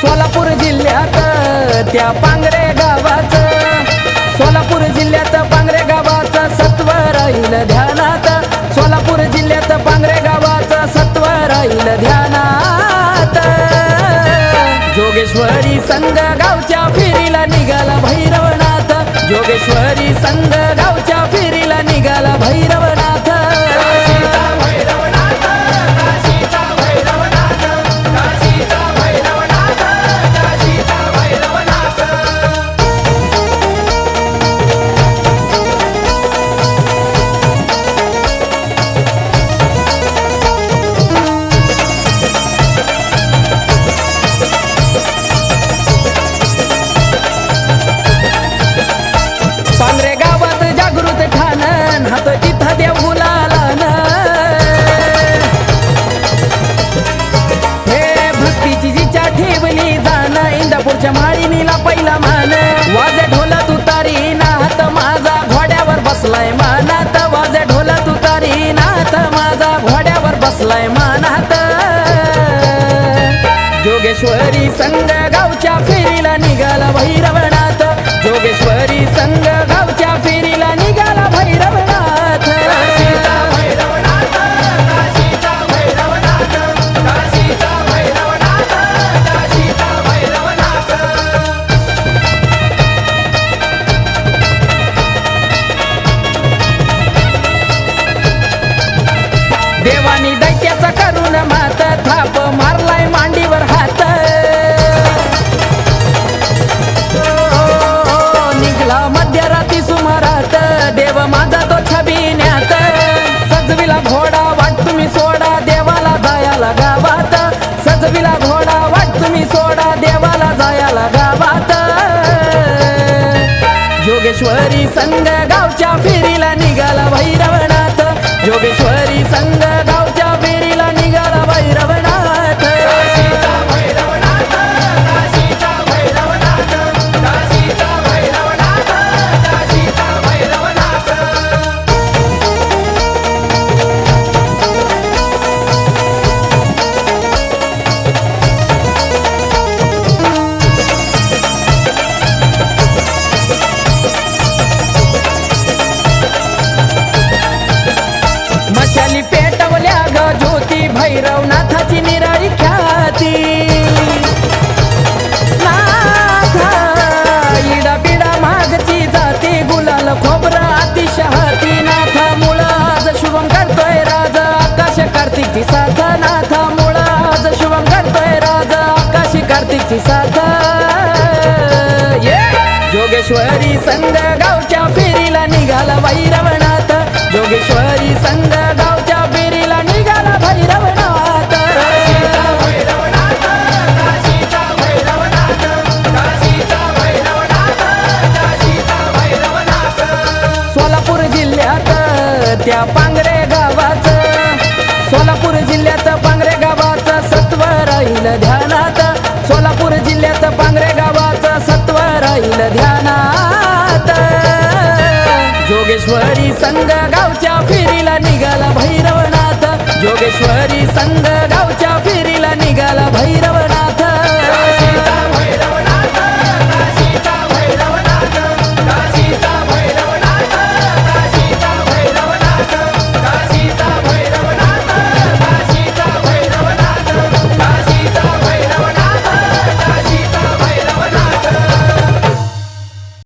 सोलापूर जिल्ह्यात त्या पांगरे गावाचं. सोलापूर जिल्ह्यात पांगरे गावाचं सत्व राहील ध्या जोगेश्वरी संघ गावच्या फेरीला निघाला भैरवनाथ. जोगेश्वरी संघ गावच्या फेरीला निघाला भैरवनाथ. गावच्या फेरीला निघाला जोगेश्वरी संघ गावच्या फेरीला निघाला भैरवनाथ. जोगेश्वरी संघ भैरवनाथाची निराळी ख्याती. नाथा इडा मागची जाती गुलाल अतिशहाती. नाथा आज शुभम करतोय राजा आकाश कार्तिकची साधा नाथा मुळा आज शुभम करतोय राजा आकाश कार्तिकची साथ. जोगेश्वरी संध्या त्या पांगरे गावात सोलापूर जिल्ह्यात पांगरे गावात सत्व राहील ध्यानात. सोलापूर जिल्ह्यात पांगरे गावात सत्व राहील ध्यानात. जोगेश्वरी संघ गावच्या फेरीला निघाला भैरवनाथ. जोगेश्वरी संघ गावच्या फेरीला निघाला भैरवनाथ.